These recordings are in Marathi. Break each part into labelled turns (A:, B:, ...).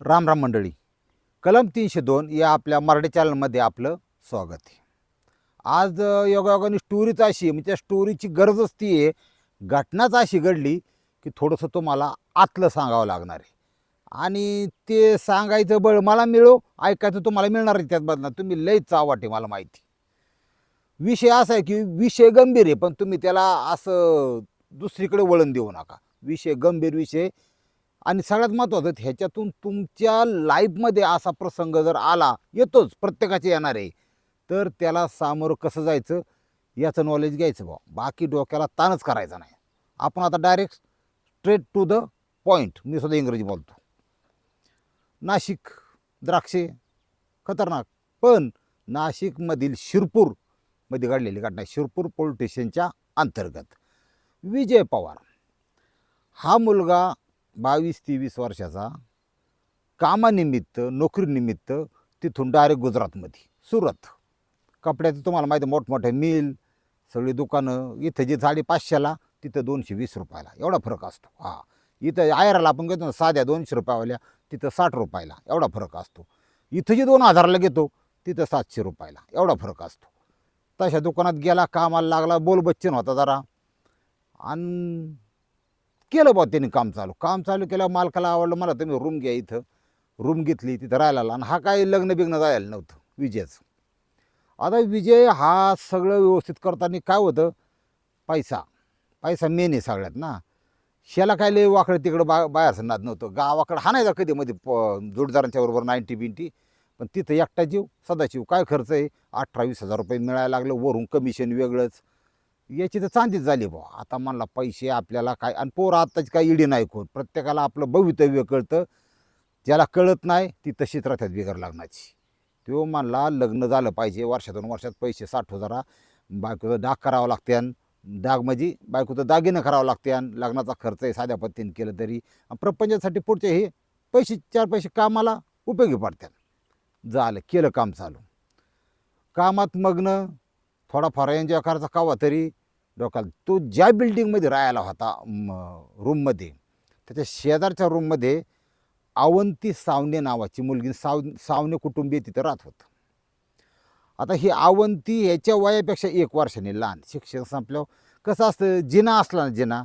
A: राम राम मंडळी. कलम तीनशे दोन या आपल्या मराठी चॅनलमध्ये आपलं स्वागत आहे. आज योगायोगाने स्टोरीच अशी आहे म्हणजे त्या स्टोरीची गरजच ती आहे. घटनाच अशी घडली की थोडंसं तुम्हाला आतलं सांगावं लागणार आहे. आणि ते सांगायचं बळ मला मिळो ऐकायचं तुम्हाला मिळणार आहे त्यात बदला तुम्ही लय चावाटे मला माहिती. विषय असा आहे की विषय गंभीर आहे पण तुम्ही त्याला असं दुसरीकडे वळण देऊ नका. विषय गंभीर विषय आणि सगळ्यात महत्त्वाचं ह्याच्यातून तुमच्या लाईफमध्ये असा प्रसंग जर आला येतोच प्रत्येकाचे येणार. आहे तर त्याला सामोरं कसं जायचं? याचं नॉलेज घ्यायचं बा बाकी डोक्याला ताणच करायचा नाही. आपण आता direct straight to the point मी सुद्धा इंग्रजी बोलतो. नाशिक द्राक्षे खतरनाक. पण नाशिकमधील शिरपूरमध्ये घडलेली घटना शिरपूर पोलीस स्टेशनच्या अंतर्गत. विजय पवार. हा मुलगा बावीस तेवीस वर्षाचा कामानिमित्त नोकरीनिमित्त तिथून डायरेक्ट गुजरातमध्ये. सुरत. कपड्याचं तुम्हाला माहिती आहे, मोठमोठे मिल सगळी दुकानं इथं जी साडी पाचशेला तिथं दोनशे वीस रुपयाला. एवढा फरक असतो. हा. इथं आयराला आपण घेतो ना साध्या दोनशे रुपयावाल्या तिथं साठ रुपयाला. एवढा फरक असतो. इथं जे दोन हजाराला घेतो तिथं सातशे रुपयाला. एवढा फरक असतो. तशा दुकानात गेला कामाला लागला बोल बच्चन होता जरा. आणि केलं बा त्यांनी काम चालू. काम चालू केलं मालकाला आवडलं मला तुम्ही रूम घ्या इथं. रूम घेतली तिथं राहायला आणि हा काय लग्न बिग्न जायला नव्हतं विजयचं. आता विजय हा सगळं व्यवस्थित करताना काय होतं? पैसा. पैसा मेन आहे सगळ्यात ना. शेला काय लय वाकडं तिकडं बा बाहेरचं नाद नव्हतं. गावाकडं हाणायचा कधी मध्ये प जोडदारांच्या बरोबर नाईन्टी बिंटी. पण तिथं एकटा जीव सदाशिव. काय खर्च आहे? अठरा वीस हजार रुपये मिळायला लागलं वरून कमिशन वेगळंच. याची तर चांदीच झाली बुवा आता म्हणला पैसे आपल्याला काय आणि पोरं आत्ताची काय इडी नाही कोण. प्रत्येकाला आपलं भवितव्य कळतं. ज्याला कळत नाही ती तशीच राहतात बिगर लग्नाची. तो म्हणला लग्न झालं पाहिजे वर्षातून वर्षात पैसे साठ जरा. बायकोचं डाग करावं लागत्यान डाग म्हणजे बायकोचं दागिनं करावं लागत्यान लग्नाचा खर्च आहे साध्या पद्धतीने केलं तरी. प्रपंचासाठी पुढचे हे पैसे चार पैसे कामाला उपयोगी पडतात. झालं केलं काम चालू. कामात मग्न थोडाफार एन्जॉय करायचा कावा तरी डोक्याला. तो ज्या बिल्डिंगमध्ये राहायला होता रूममध्ये त्याच्या शेजारच्या रूममध्ये अवंती सावने नावाची मुलगी साव सावने कुटुंबीय तिथं राहत होतं. आता ही अवंती ह्याच्या वयापेक्षा एक वर्षाने लहान. शिक्षण संपल्यावर कसं असतं जिना असला ना जिना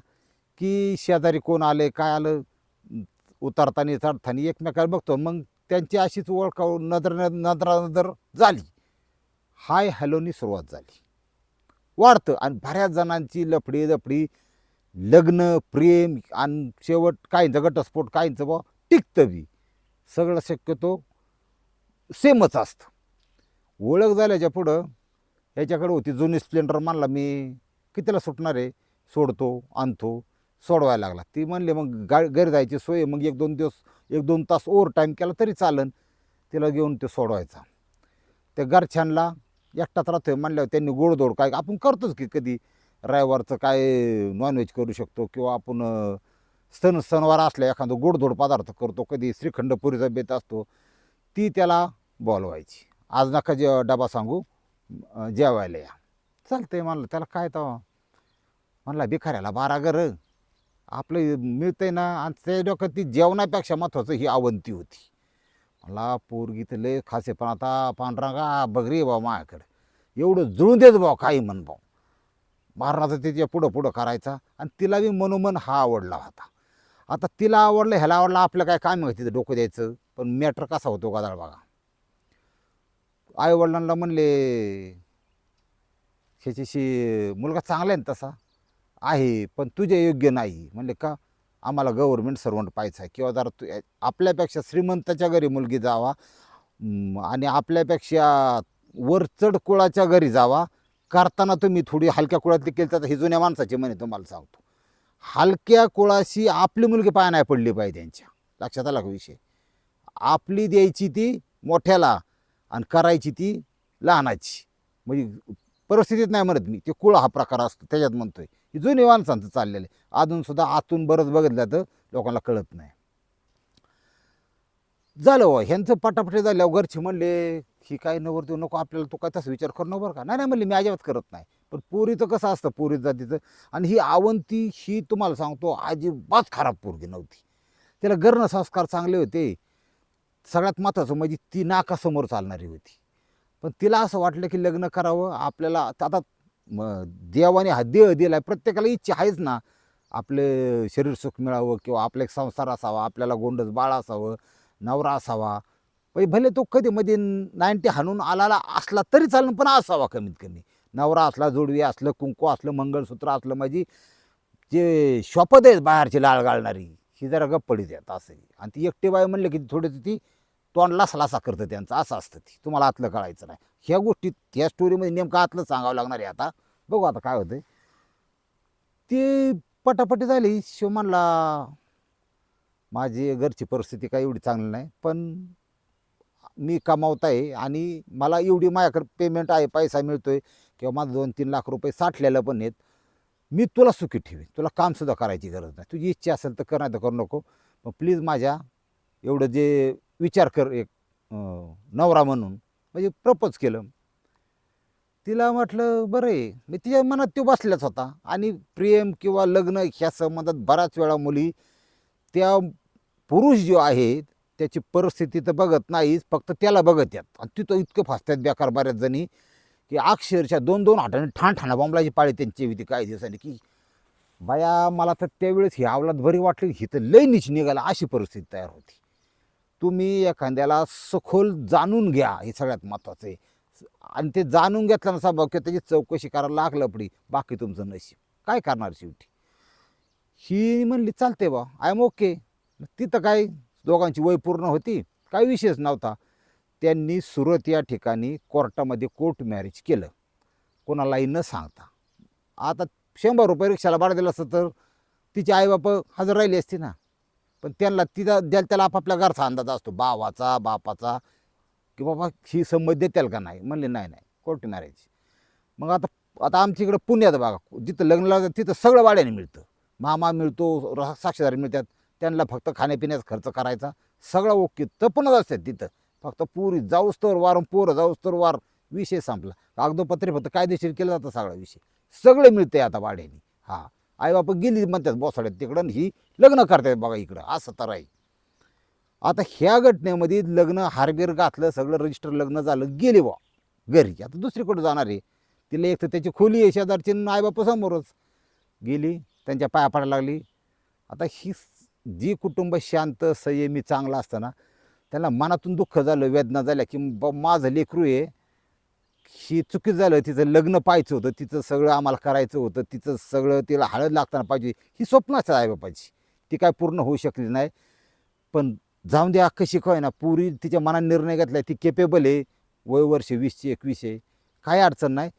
A: की शेजारी कोण आले काय आलं उतरताना चढताना एकमेकाला बघतो मग त्यांची अशीच ओळख नजर नजरा नजर झाली. हाय हॅलोनी सुरुवात झाली. वाढतं आणि बऱ्याच जणांची लफडी लफडी लग्न प्रेम आणि शेवट काहींचं घटस्फोट काहींचं बा टिकतं बी. सगळं शक्यतो सेमच असतं. ओळख झाल्याच्या पुढं याच्याकडे होती जुनी स्प्लेंडर मानला मी कितीला सुटणार आहे? सोडतो आणतो सोडवायला लागला. ती म्हणले मग गा घरी जायची सोय मग एक दोन दिवस एक दोन तास ओव्हर टाईम केला तरी चालन. तिला घेऊन ते सोडवायचा. त्या घरच्यांना एकटाच राहतोय म्हणल्यावर त्यांनी गोडधोड काय आपण करतोच की कधी रविवारचं काय नॉनव्हेज करू शकतो किंवा आपण सण सणवार असल्या एखादं गोडधोड पदार्थ करतो कधी श्रीखंड पुरीचा बेत असतो ती त्याला बोलवायची. आज नका जे डबा सांगू जेवायला या. चालतंय म्हणलं त्याला काय तर म्हणला भिखाऱ्याला बारा घर. आपलं मिळतंय ना आणि त्या डोक्यात ती जेवणापेक्षा महत्त्वाचं ही अवंती होती. मला पोरगी तर लय खासे पण आता पांढरांगा बगरी भाऊ बा माझ्याकडे. एवढं जुळून देत भाऊ काही म्हण भाऊ महाराणाचा तिच्या पुढं पुढं करायचा आणि तिला बी मनोमन हा आवडला होता. आता तिला आवडलं ह्याला आवडलं आपलं काय काम आहे तिथं डोकं द्यायचं? पण मॅटर कसा होतो गादाळ बघा. आईवडिलांना म्हणले ह्याच्याशी मुलगा चांगला आहे ना तसा? आहे पण तुझ्या योग्य नाही. म्हणले का? आम्हाला गव्हर्मेंट सर्वंट पाहायचं आहे. किंवा जरा तू आपल्यापेक्षा श्रीमंताच्या घरी मुलगी जावा आणि आपल्यापेक्षा वर चढ कुळाच्या घरी जावा करताना तुम्ही थोडी हलक्या कुळातली केली तर ही जुन्या माणसाची म्हणे तुम्हाला सांगतो. हलक्या कुळाशी आपली मुलगी पाय नाही पडली पाहिजे त्यांच्या लक्षात आला का विषय? आपली द्यायची ती मोठ्याला आणि करायची ती लहानाची. म्हणजे परिस्थितीत नाही म्हणत मी. ते कुळ हा प्रकार असतो त्याच्यात म्हणतोय. ही जुनी माणसांचं चाललेलं आहे. अजूनसुद्धा आतून बरंच बघितलं तर लोकांना कळत नाही. झालं व ह्यांचं पटापटे झाल्यावर घरचे म्हणले ही काय नवर देऊ नको आपल्याला तो काय तसा विचार कर नको बरं का? नाही नाही म्हणले मी अजिबात करत नाही. पण पोरीचं कसं असतं पोरी जातीचं? आणि ही आवंती ही तुम्हाला सांगतो अजिबात खराब पोरगी नव्हती. त्याला गर्ण संस्कार चांगले होते. सगळ्यात महत्त्वाचं म्हणजे ती नाकासमोर चालणारी होती. पण तिला असं वाटलं की लग्न करावं आपल्याला आता म- देवाने हा देह दिला आहे प्रत्येकाला इच्छा आहेच ना. आपले शरीर सुख मिळावं किंवा आपला एक संसार असावा आपल्याला गोंडस बाळ असावं नवरा असावा. म्हणजे भले तो कधी मध्ये नाईन्टी हाणून आलाला असला तरी चालेल पण असावा कमीत कमी. नवरा असला जोडवी असलं कुंकू असलं मंगळसूत्र असलं म्हणजे जे शॉपत आहेत बाहेरची लाळ गाळणारी ही जरा गप्पडी आहेत असं आणि ती एकटी बाई म्हणलं की थोडीशी ती तोंड लासा लासा करतं त्यांचं असं असतं ती. तुम्हाला आतलं कळायचं नाही. ह्या गोष्टीत ह्या स्टोरीमध्ये नेमकं आतलं सांगावं लागणार आहे आता. बघू आता काय होतं ती पटापटी झाली. शिव म्हणला माझी घरची परिस्थिती काही एवढी चांगली नाही पण मी कमावत आहे आणि मला एवढी माझ्याकडे पेमेंट आहे पैसा मिळतो आहे किंवा माझं दोन तीन लाख रुपये साठलेलं पण आहेत. मी तुला सुखी ठेवीन. तुला कामसुद्धा करायची गरज नाही. तुझी इच्छा असेल तर कर नाही तर करू नको. मग प्लीज माझ्या एवढं जे विचार कर एक नवरा म्हणून म्हणजे प्रपोज केलं. तिला म्हटलं बरं आहे. मी तिच्या मनात तो बसल्याच होता. आणि प्रेम किंवा लग्न ह्या संबंधात बऱ्याच वेळा मुली त्या पुरुष जो आहे त्याची परिस्थिती तर बघत नाहीच फक्त त्याला बघत यात. आणि तिथं इतकं फासतात बेकार बऱ्याच जणी की अक्षरशः दोन दोन हाताने ठाण ठाणा बोंबलाची पाळी त्यांची होती काही दिवसांनी की बाया मला तर त्यावेळेस ही आवलात बरी वाटली ही तर लय नीच निघाला अशी परिस्थिती तयार होती. तुम्ही एखाद्याला सखोल जाणून घ्या हे सगळ्यात महत्त्वाचं आहे. आणि ते जाणून घेतलं नसा किंवा त्याची चौकशी करायला लागलं पडी बाकी तुमचं नशीब. काय करणार शेवटी? ही म्हणली चालते बा आय एम ओके तिथं काय दोघांची वय पूर्ण होती काही विषयच नव्हता. त्यांनी सुरत या ठिकाणी कोर्टामध्ये कोर्ट मॅरेज केलं. कोणालाही न सांगता. आता शंभर रुपये रिक्षाला भाडं दिलं असतं तर तिचे आईबाप हजर राहिले असते ना. पण त्यांना तिथं द्याल त्याला आपापल्या घरचा अंदाज असतो भावाचा बापाचा की बाबा ही संमत देतील का नाही? म्हणले नाही नाही कोर्ट मॅरेज मग आता आता आमच्या इकडं पुण्यात बघा जिथं लग्न लागतं तिथं सगळं वाड्याने मिळतं. मामा मिळतो साक्षीदारी साक्षीदार मिळतात त्यांना फक्त खाण्यापिण्याचा खर्च करायचा सगळं ओके तपणच असतात तिथं. फक्त पुरी जाऊस तर वार पोरं जाऊस तर वार विषय संपला. कागदोपत्री फक्त कायदेशीर केलं जातं सगळा विषय. सगळं मिळतं आहे आता वाड्याने. हा. आईबाप गेली म्हणतात बोसाड्यात तिकडं ही लग्न करतात बघा इकडं असं तर आहे. आता ह्या घटनेमध्ये लग्न हारबीर घातलं सगळं रजिस्टर लग्न झालं गेले बा घरी. आता दुसरीकडे जाणार आहे. तिला एक तर त्याची खोली आहे शेजारची आणि आईबाप समोरच. गेली त्यांच्या पाया पडायला लागली. आता ही जी कुटुंब शांत संयमी चांगला असताना त्याला मनातून दुःख झालं वेदना झाल्या की बा माझं लेकरू आहे ही चुकीत झालं तिचं लग्न पाहायचं होतं तिचं सगळं आम्हाला करायचं होतं तिचं सगळं तिला हळद लागताना पाहिजे ही स्वप्नच आहे बापाची ती काय पूर्ण होऊ शकली नाही. पण जाऊन द्या अख्खं काय ना पुरी तिच्या मनात निर्णय घेतला ती केपेबल आहे. वय वर्ष वीसची एकवीस आहे. काय अडचण नाही.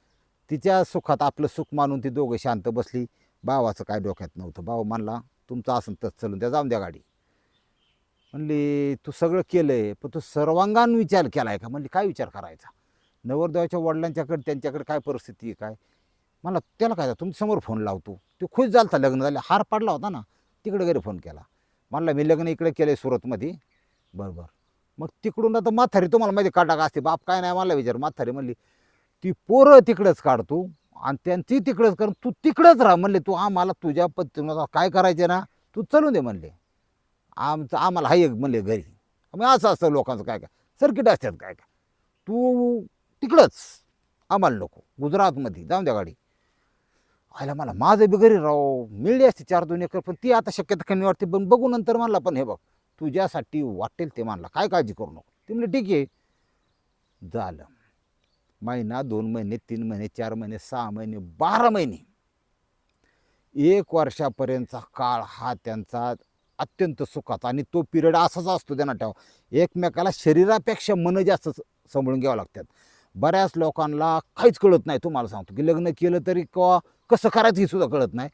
A: तिच्या सुखात आपलं सुख मानून ती दोघं शांत बसली. भावाचं काय डोक्यात नव्हतं. भाऊ म्हणला तुमचं असं तस चलून द्या जाऊन द्या गाडी. म्हणली तू सगळं केलं आहे पण तू सर्वांगान विचार केला आहे का? म्हणली काय विचार करायचा? नवरदेवाच्या वडिलांच्याकडे त्यांच्याकडे काय परिस्थिती आहे काय? मला त्याला काय तुमच्यासमोर फोन लावतो तो. खुश होता लग्न झालं हार पाडला होता ना. तिकडे घरी फोन केला. म्हणला मी लग्न इकडे केलं आहे सुरतमध्ये. बरं बरं मग तिकडून आता म्हातारी तुम्हाला माहिती काटा का असते. बाप काय नाही मला विचार. म्हातारी म्हणली ती पोरं तिकडंच काढतो आणि त्यांची तिकडंच कर. तू तिकडंच राहा. म्हणले तू आम्हाला तुझ्या पद्धतीनं काय करायचे ना तू चलून दे. म्हणले. आमचं आम्हाला हाय म्हणले घरी. मग असं असतं लोकांचं काय काय? सर्किट असतात काय काय? तू तिकडंच. आम्हाला नको. गुजरातमध्ये. जाऊन द्या गाडी. आयला मला माझं बी घरी राव. मिळली असते चार दोन एकर पण ती आता शक्यता कमी वाटते. पण बघू नंतर म्हणला पण हे बघ तुझ्यासाठी वाटेल ते मानला काय काळजी करू नको. ते म्हणलं ठीक आहे. झालं. महिना दोन महिने तीन महिने चार महिने सहा महिने बारा महिने. एक वर्षापर्यंतचा काळ हा त्यांचा अत्यंत सुखाचा आणि तो पिरियड असाच असतो त्यांना ठेवा. एकमेकाला शरीरापेक्षा मन जास्त सांभाळून घ्यावं लागतात. बऱ्याच लोकांना काहीच कळत नाही तुम्हाला सांगतो की लग्न केलं तरी किंवा कसं करायचं हे सुद्धा कळत नाही.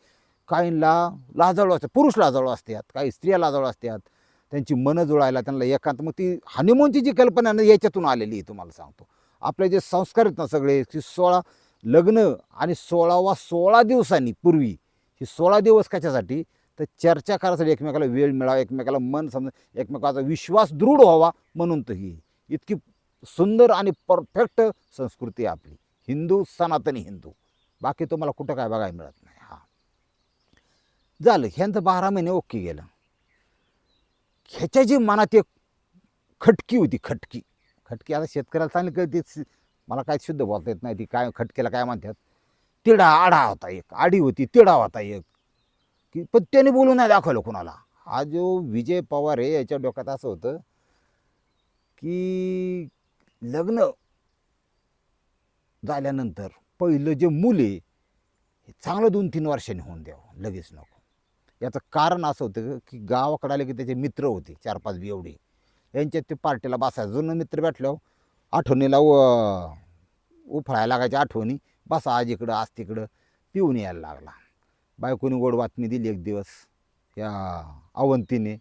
A: काहींना लाजाळू असतात पुरुष लाजाळू असतात काही स्त्रिया लाजाळू असतात. त्यांची मनं जुळायला त्यांना एकांत मग ती हनीमूनची जी कल्पना ना याच्यातून आलेली आहे तुम्हाला सांगतो. आपले जे संस्कार आहेत ना सगळे की सोळा लग्न आणि सोळावा सोळा दिवसांनी पूर्वी ही सोळा दिवस कशासाठी? तर चर्चा करायसाठी एकमेकाला वेळ मिळावा एकमेकाला मन समजा एकमेकाचा विश्वास दृढ व्हावा म्हणून तर ही. इतकी सुंदर आणि परफेक्ट संस्कृती आहे आपली. हिंदू सनातनी हिंदू. बाकी तुम्हाला कुठं काय बघायला मिळत नाही. हा. झालं. ह्यांचं बारा महिने ओके गेलं. ह्याच्या जी मनात एक खटकी होती खटकी. खटकी आता शेतकऱ्याला चांगली कळते. मला काय शुद्ध बोलता येत नाही. ती काय खटकेला काय म्हणतात? तिडा आडा होता एक. आडी होती तिडा होता एक. की पण त्याने बोलून नाही दाखवलं कुणाला. हा जो विजय पवार आहे याच्या डोक्यात असं होतं की लग्न झाल्यानंतर पहिलं जे मूल आहे हे चांगलं दोन तीन वर्षांनी होऊन द्यावं लगेच नको. याचं कारण असं होतं की गावाकडे आले की त्याचे मित्र होते चार पाच बी एवढे. यांच्यात ते पार्टीला बसायचं. जुनं मित्र भेटल्यावर हो, आठवणीला व उफळायला लागायच्या आठवणी. बसा आज इकडं आज तिकडं पिऊन यायला लागला. बायकोनी गोड बातमी दिली एक दिवस या अवंतीने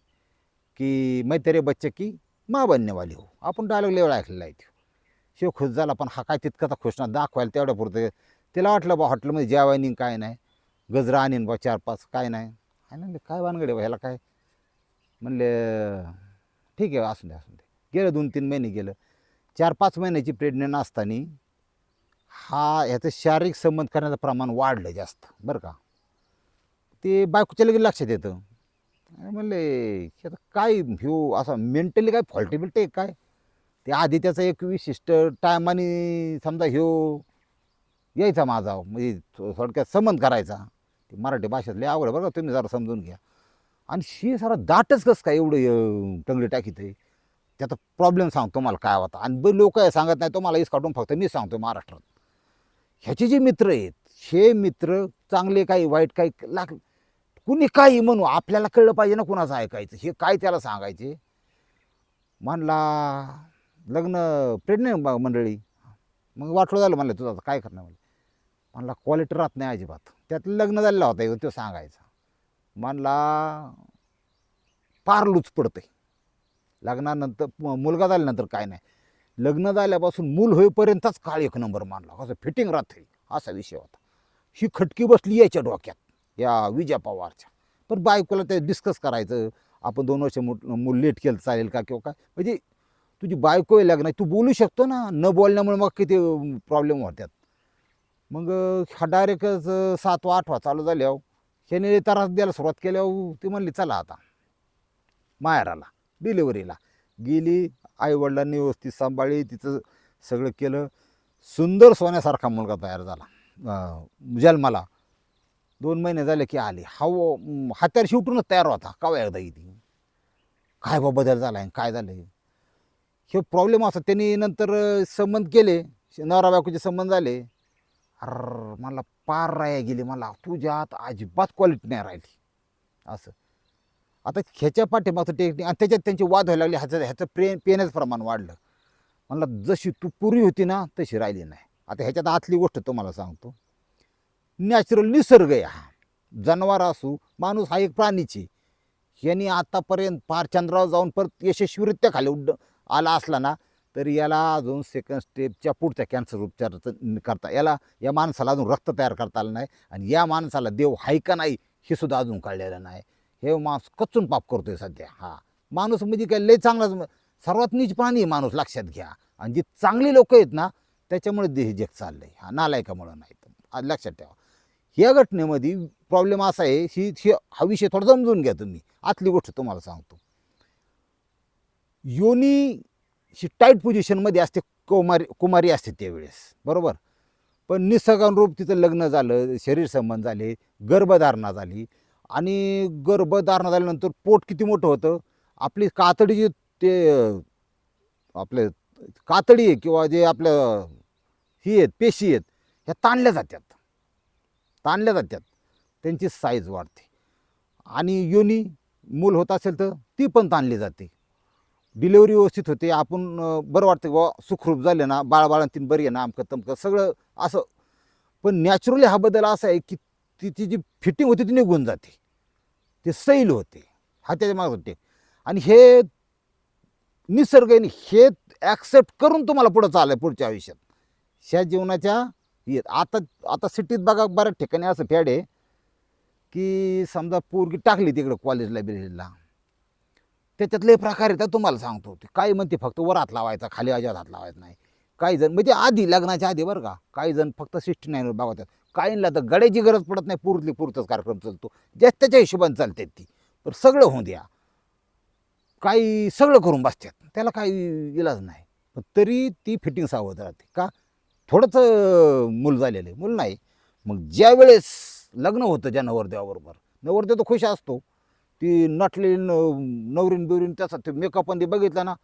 A: की मैत्रे बच्चे की मा बनण्यावाली हो. आपण डायलॉग लेवळ ऐकलेला आहे शिव खुश झाला पण हा काय तितकाचा खुश ना दाखवायला तेवढ्या पुरतं. तिला वाटलं बा हॉटेलमध्ये जेवायनी काय नाही गजरा आणीन बा चार पाच काय नाही. आणि काय वानगडे बा ह्याला काय? म्हणले ठीक आहे असून दे असून दे. गेलं दोन तीन महिने गेलं. चार पाच महिन्याची प्रेग्नंट असताना हा ह्याचं शारीरिक संबंध करण्याचं प्रमाण वाढलं जास्त बरं का. ते बायकोच्या लगेच लक्षात येतं. म्हणले आता काय ह्यो असा मेंटली काय फॉल्टी बिल्टी काय? ते आधी त्याचा एक विशिष्ट टायमाने समजा ह्यो यायचा माझा म्हणजे थोडक्यात संबंध करायचा. ते मराठी भाषेत लय आवड बरं का तुम्ही जरा समजून घ्या. आणि शे सारा दाटच कसं काय एवढं अं, टंगडी टाकीत आहे? त्याचा प्रॉब्लेम सांगतो मला काय होता. आणि बरं लोक सांगत नाही तुम्हाला काढून फक्त मी सांगतो महाराष्ट्रात. ह्याचे जे मित्र आहेत हे मित्र चांगले काही वाईट काही लाग कुणी काही म्हणू आपल्याला कळलं पाहिजे ना कुणाचं ऐकायचं. हे काय त्याला सांगायचे? म्हणला लग्न प्रेग्नेंट मंडळी. मग वाटलं झालं म्हणलं तुझं आता काय करणार म्हणलं? म्हणला क्वालिटी राहत नाही अजिबात. त्यात लग्न झालेला होता ह्यो, तो सांगायचा. म्हणला फार लूच पडते लग्नानंतर म- मुलगा झाल्यानंतर काय नाही. लग्न झाल्यापासून मूल होईपर्यंतच काळ एक नंबर मानला. कसं फिटिंग राहते असा विषय होता. ही खटकी बसली याच्या डोक्यात या विजया पवारच्या. पण बायकोला ते डिस्कस करायचं आपण दोन वर्ष मु मूल लेट केलं चालेल का? किंवा काय? म्हणजे तुझी बायको आहे लग्न तू बोलू शकतो ना न बोलण्यामुळे मग किती प्रॉब्लेम होतात मग ह्या हा डायरेक्टच सातवा आठवा चालू झाल्यावर ह्याने त्रास द्यायला सुरुवात केल्यावर ती म्हणली चला आता. माहेराला डिलिव्हरीला गेली आईवडिलांनी व्यवस्थित सांभाळली तिचं सगळं केलं. सुंदर सोन्यासारखा मुलगा तयार झाला. जन्माला. दोन महिने झाले की आली. हा हात्यार शिवटूनच तयार होता. का एकदा येते? काय बा बदल झाला आहे काय झालं हे प्रॉब्लेम असं त्यांनी नंतर संबंध केले. नवरा बायकोचे संबंध झाले. अर मला पार राया गेली. मला तुझ्यात अजिबात क्वालिटी नाही राहिली. असं. आता ह्याच्या पाठीमागचं टेक्निक आणि त्याच्यात त्यांची वाद व्हायला लागली. ह्याचं ह्याचं प्रेम पेण्याचं प्रमाण वाढलं. म्हणलं जशी तू पुरी होती ना तशी राहिली नाही. आता ह्याच्यात आतली गोष्ट तुम्हाला सांगतो. नॅचरल निसर्ग आहे हा. जनावर असू माणूस हा एक प्राणीची यांनी आतापर्यंत पार चंद्रावर जाऊन परत यशस्वीरित्या खाली उड्ड आला असला ना तरी याला अजून सेकंड स्टेपच्या पुढच्या कॅन्सर उपचार करता याला या माणसाला अजून रक्त तयार करता आलं नाही आणि या माणसाला देव हाय का नाही हे सुद्धा अजून कळलेलं नाही. हे माणूस कचून पाप करतोय सध्या. हा माणूस म्हणजे काय लय चांगलाच सर्वात नीच प्राणी माणूस लक्षात घ्या. आणि जी चांगली लोक आहेत ना त्याच्यामुळे देह जग आहे हा नालायकामुळं नाही तर आज लक्षात ठेवा. ह्या घटनेमध्ये प्रॉब्लेम असा आहे ही ही हा विषय थोडा समजून घ्या तुम्ही. आतली गोष्ट तुम्हाला सांगतो. योनी ही टाईट पोझिशनमध्ये असते कुमारी कुमारी असते त्यावेळेस. बरोबर? पण निसर्गानुरूप तिचं लग्न झालं शरीर संबंध झाले गर्भधारणा झाली आणि गर्भधारणा झाल्यानंतर पोट किती मोठं होतं? आपली कातडी जी ते आपले कातडी आहे किंवा जे आपलं ही आहेत पेशी आहेत ह्या ताणल्या जातात. ताणल्या जातात. त्यांची साईज वाढते. आणि योनी मूल होत असेल तर ती पण ताणली जाते. डिलेवरी व्यवस्थित होते आपण बरं वाटतं बुवा सुखरूप झाले ना बाळबाळांतीन बरी आहे ना आमकं तमकं सगळं असं. पण नॅचरली हा बदल असा आहे की तिची जी फिटिंग होती ती निघून जाते. ते सैल होते हा त्याच्यामागे होते. आणि हे निसर्ग आहे हे ॲक्सेप्ट करून तुम्हाला पुढं चाललं आहे पुढच्या आयुष्यात. ह्या जीवनाच्या आता आता सिटीत बघा बऱ्याच ठिकाणी असं फॅड आहे की समजा पोरगी टाकली तिकडं कॉलेज लायब्ररीला त्याच्यातले प्रकार येतात तुम्हाला सांगतो ते काही म्हणते फक्त वर हात लावायचा खाली अजिबात हात लावायचा नाही. काही जण म्हणजे आधी लग्नाच्या आधी बरं का काही जण फक्त सिक्स्टी नाईनवर बघतात. काहींना तर गड्याची गरज पडत नाही पुरतली पुरतच कार्यक्रम चालतो. ज्या त्याच्या हिशोबाने चालतात ती. पण सगळं होऊ द्या. काही सगळं करून बसतात. त्याला काही इलाज नाही. पण तरी ती फिटिंग सावध राहते. का? थोडंसं मूल झालेलं आहे. मूल नाही. मग ज्या वेळेस लग्न होतं ज्या नवरदेवाबरोबर नवरदेव तर खुश असतो. ती नटलेली न नवरीन बिवरीन त्याचा ते मेकअप आणि बघितला बघितलं ना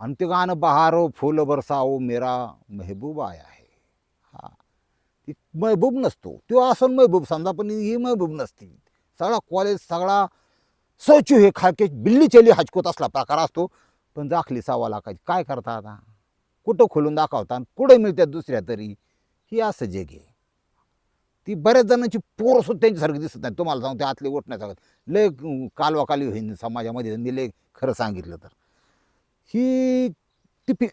A: आणि ते गाणं बहारो फुल बरसाओ मेरा मेहबूब आया आहे हा. ती महबूब नसतो. तो असं महबूब समजा पण ही महबूब नसती. सगळा कॉलेज सगळा सचू हे खाके बिल्ली चेली हचकोत असला प्रकार असतो पण दाखली सावाला काय काय करता आता? कुठं खोलून दाखवता? आणि कुठं मिळतात दुसऱ्या तरी? ही असं जग आहे. ती बऱ्याच जणांची पोरं सुद्धा त्यांच्यासारखी दिसत नाही तुम्हाला सांगते आतले उठण्यासारखं लय कालवाकाली होईन समाजामध्ये त्यांनी लय खरं सांगितलं तर. ही ती फि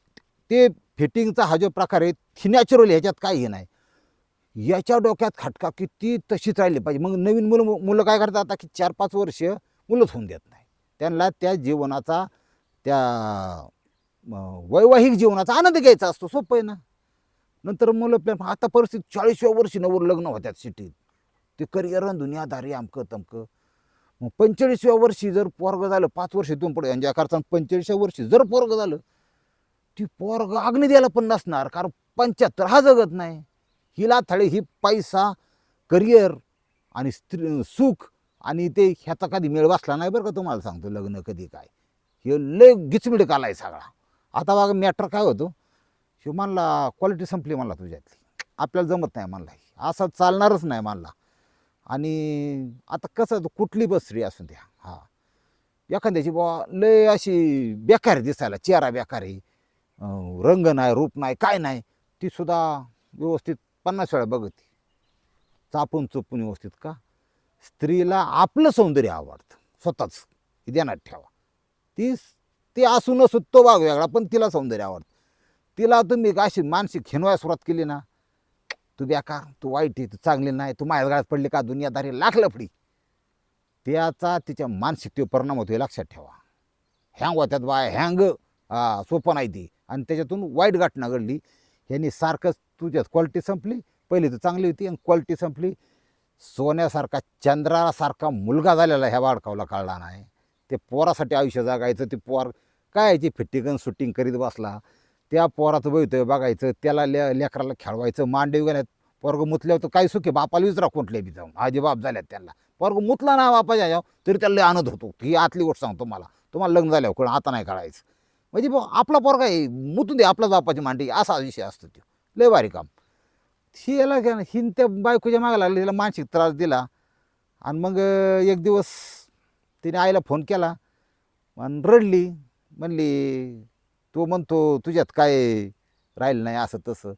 A: ते फिटिंगचा हा जो प्रकार आहे ही नॅचरल ह्याच्यात काही हे नाही. याच्या डोक्यात खटका की ती तशीच राहिली पाहिजे. मग नवीन मुलं मुलं काय करतात आता की चार पाच वर्ष मुलंच होऊन देत नाही. त्यांना त्या जीवनाचा त्या वैवाहिक जीवनाचा आनंद घ्यायचा असतो. सोपं आहे ना? नंतर मुलं प्लॅन आता परिस्थिती चाळीसव्या वर्षी नवर लग्न होत्यात सिटीत. ते करिअर दुनियादारी अमकं तमकं. मग पंचेचाळीसव्या वर्षी जर पोरग झालं पाच वर्ष इथून पडे एन्जॉय करताना पंचेचाळीसव्या वर्षी जर पोरग झालं ती पोरग अग्नी द्यायला पण नसणार कारण पंच्याहत्तर हा जगत नाही. हिला थळे ही पैसा करिअर आणि स्त्री सुख आणि ते ह्याचा कधी मेळ बसला नाही बरं का तुम्हाला सांगतो लग्न कधी काय. हे लय गिचमिड कालाय सगळा. आता बघा मॅटर काय होतो? शिव मानला क्वालिटी संपली म्हणला तुझ्यातली. आपल्याला जमत नाही मानला असं चालणारच नाही मानला. आणि आता कसं तो कुठली बसरी असू द्या. हा. एखाद्याची बुवा लय अशी बेकार दिसायला चेहरा बेकार आहे. रंग नाही रूप नाही काय नाही. ती सुद्धा व्यवस्थित पन्नास वेळा बघते. चापून चुपून व्यवस्थित का? स्त्रीला आपलं सौंदर्य आवडतं. स्वतःच. ध्यानात ठेवा. ती ती असू नसू तो भाग वेगळा पण तिला सौंदर्य आवडतं. तिला तुम्ही अशी मानसिक खेनवाय सुरुवात केली ना? तू का तू वाईट आहे तू चांगली नाही तू माझ्या गळ्यात पडली का दुनियादारी लाख लफडी त्याचा तिच्या मानसिकतेवर परिणाम होतो हे लक्षात ठेवा. हँग होत्यात बाय हँग हा सोपं नाही ती. आणि त्याच्यातून वाईट घटना घडली. ह्यांनी सारखंच तुझ्यात क्वालिटी संपली पहिली तर चांगली होती आणि क्वालिटी संपली. सोन्यासारखा चंद्रासारखा मुलगा झालेला ह्या वाडकावला कळला नाही. ते पोरासाठी आयुष्य जगायचं ते पोर काय याची फिट्टिंग शूटिंग करीत बसला? त्या पोराचं भवितव्य बघायचं त्याला ले लेकराला खेळवायचं मांडे घेण्यात पोरग मुतल्यावर तर काही सुखी बापाला विचारा कोणत्या बी जाऊन. आजी बाप झाल्यात त्यांना. पोरग मुतला ना बापाच्या जाऊ तरी त्याला आनंद होतो. ही आतली गोष्ट सांगतो मला तुम्हाला लग्न झाल्यावर कोण आता नाही कळायचं. म्हणजे बुवा, आपला पोरगा आहे मुतून दे आपला बापाची मांडी असा विषय असतो तो. लय भारी काम. ही याला काय ना हिन त्या बायकोच्या मागा लागली तिला मानसिक त्रास दिला. आणि मग एक दिवस तिने आईला फोन केला. आणि रडली म्हणली तो म्हणतो तुझ्यात काय राहिलं नाही असं तसं.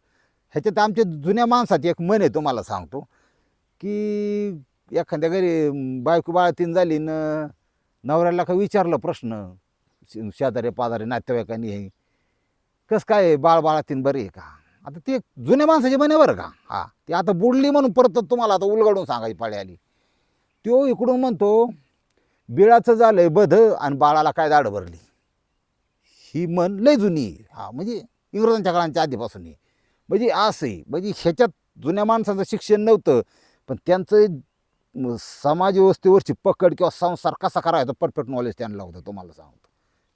A: ह्याच्यात आमच्या जुन्या माणसाची एक मन आहे तुम्हाला सांगतो की एखाद्या घरी बायको बाळातीन झाली न नवऱ्याला का विचारलं प्रश्न शेजारे शेजारी पाजारी नातेवाईकांनी हे कसं काय आहे, बाळ बाळातीन बरं आहे का? आता ते जुन्या माणसाची म्हणे बरं का. हा ते आता बुडली म्हणून परत तुम्हाला आता उलगडून सांगायची पाळी आली. तो इकडून म्हणतो बिळाचं झालं आहे बध आणि बाळाला काय दाड भरली? ही मन लय जुनी हा म्हणजे इंग्रजांच्या काळांच्या आधीपासून म्हणजे असं आहे म्हणजे ह्याच्यात जुन्या माणसाचं शिक्षण नव्हतं पण त्यांचं समाज व्यवस्थेवरची पकड किंवा संसार कसा करायचा परफेक्ट नॉलेज त्यांना होतं तुम्हाला सांगतो.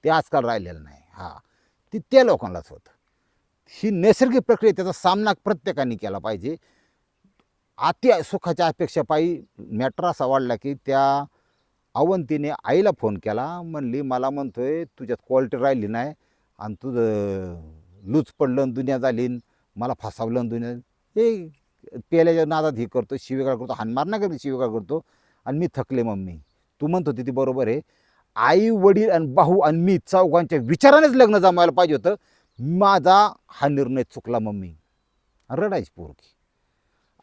A: ते आजकाल राहिलेलं नाही. हा ती त्या लोकांनाच होतं. ही नैसर्गिक प्रक्रिया त्याचा सामना प्रत्येकाने केला पाहिजे. अति सुखाच्या अपेक्षापायी मॅटर असा वाढला की त्या अवंतीने आईला फोन केला म्हणली मला म्हणतोय तुझ्यात क्वालिटी राहिली नाही आणि तुझं लूज पडलं दुनिया झाली मला फसावलं दुनिया हे पेल्याच्या नादात हे करतो शिवेगाळ करतो हानमार नाही करतो शिवेगाळ करतो? आणि मी थकले मम्मी. तू म्हणत होती ती बरोबर आहे. आई वडील आणि भाऊ आणि मी चौघांच्या विचारानेच लग्न जमायला पाहिजे होतं. माझा हा निर्णय चुकला मम्मी. रडायची पोरकी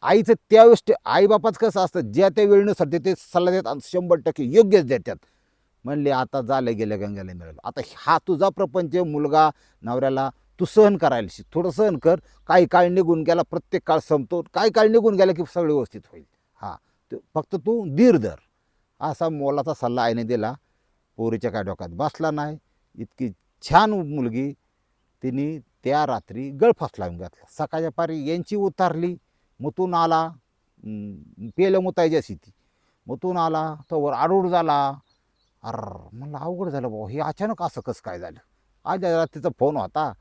A: आईचं त्यावेळेस ते आईबापाच कसं असतं ज्या त्या वेळेनुसार ते ते सल्ला देतात आणि शंभर टक्के योग्यच देतात. म्हणले आता झालं गेलं गंगाला मिळालं. आता हा तुझा प्रपंच मुलगा नवऱ्याला तू सहन करायला शिक थोडं सहन कर. काही काळ निघून गेला प्रत्येक काळ संपतो. काही काळ निघून गेला की सगळं व्यवस्थित होईल. हा. ते फक्त तू धीर धर. असा मोलाचा सल्ला आईने दिला. पोरीच्या काय डोक्यात बसला नाही. इतकी छान मुलगी. तिने त्या रात्री गळफास लावून घातला. सकाळच्या पारी यांची उतारली. मुतून आला पेलं मुतायची अशी ती. मुतून आला तो वर आरूढ झाला. अर म्हणलं अवघड झालं भाऊ हे अचानक असं कसं काय झालं? आज रात्रीचा फोन होता.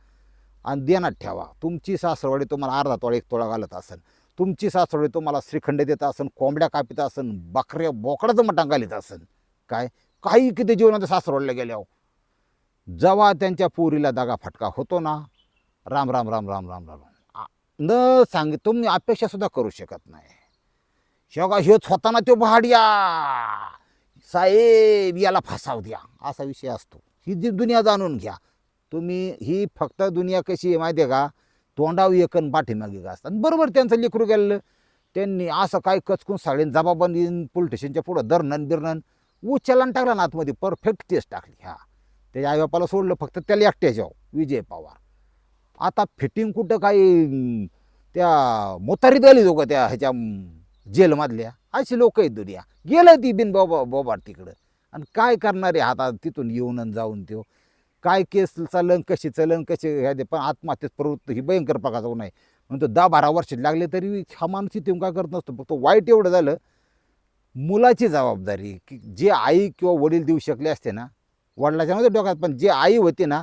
A: आणि देण्यात ठेवा तुमची सासरवाडी तुम्हाला अर्धा तोळा एक तोळा घालत असेल तुमची सासरवाडी तुम्हाला श्रीखंड देत असेल कोंबड्या कापित असेल बकऱ्या बोकडाचं मटण घालीत असेल काय? काही किती जीवनात सासरवाडीला गेल्यावर हो? जेव्हा त्यांच्या पोरीला दगा फटका होतो ना राम राम राम राम राम राम. न सांग तुम्ही अपेक्षा सुद्धा करू शकत नाही. शेवगा ह्यो स्वतःना ना तो भाड्या. साहेब याला फसाव द्या. असा विषय असतो. ही जी दुनिया जाणून घ्या. तुम्ही ही फक्त दुनिया कशी आहे माहिती आहे का? तोंडाव एकन पाठीमागे का असतात बरोबर त्यांचं लेकरू गेलं त्यांनी असं काय कचकून साडीन जबाबंदी पोलीस स्टेशनच्या पुढं धरणं बिरणन उचलन टाकला ना आतमध्ये. परफेक्ट टेस्ट टाकली. हा. त्याच्या आई बापाला सोडलं. फक्त त्याला एकट्याच्या हो. विजय पवार. आता फिटिंग कुठं काही त्या मोतारीत आली दोघं त्या ह्याच्या जेलमधल्या. अशी लोक आहेत दुनिया. गेलं ती बिन बोबा तिकडं. आणि काय करणारे हातात तिथून येऊन आणि जाऊन त्यो. काय केस चालन कशी चलन कसे ह्या दे पण आत्महत्येत प्रवृत्त ही भयंकर प्रकारचा नाही म्हणतो दहा बारा वर्ष लागले तरी हा माणूस इथे काय करत नसतो. फक्त वाईट एवढं झालं मुलाची जबाबदारी की जे आई किंवा वडील देऊ शकले असते ना वडिलाच्या मध्ये डोक्यात पण जे आई होती ना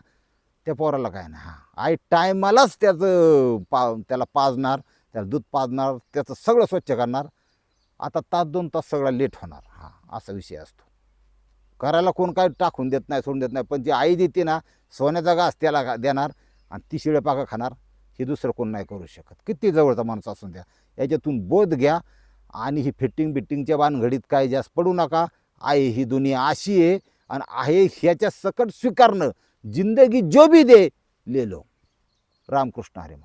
A: त्या पोराला काय ना हा. आई टायमालाच त्याचं पा त्याला पाजणार त्याला दूध पाजणार त्याचं सगळं स्वच्छ करणार. आता तास दोन तास सगळा लेट होणार. हा असा विषय असतो. करायला कोण काय टाकून देत नाही सोडून देत नाही पण जी आई देते ना सोन्याचा घास त्याला देणार आणि ती शिळेपाका खाणार हे दुसरं कोण नाही करू शकत. किती जवळचा माणूस असून द्या. याच्यातून बोध घ्या आणि ही फिटिंग बिटिंगच्या बानघडीत काय जास्त पडू नका. आहे ही दुनिया अशी आहे आणि आहे ह्याच्या सकट स्वीकारणं. जिंदगी जो भी दे ले लो रामकृष्ण हरे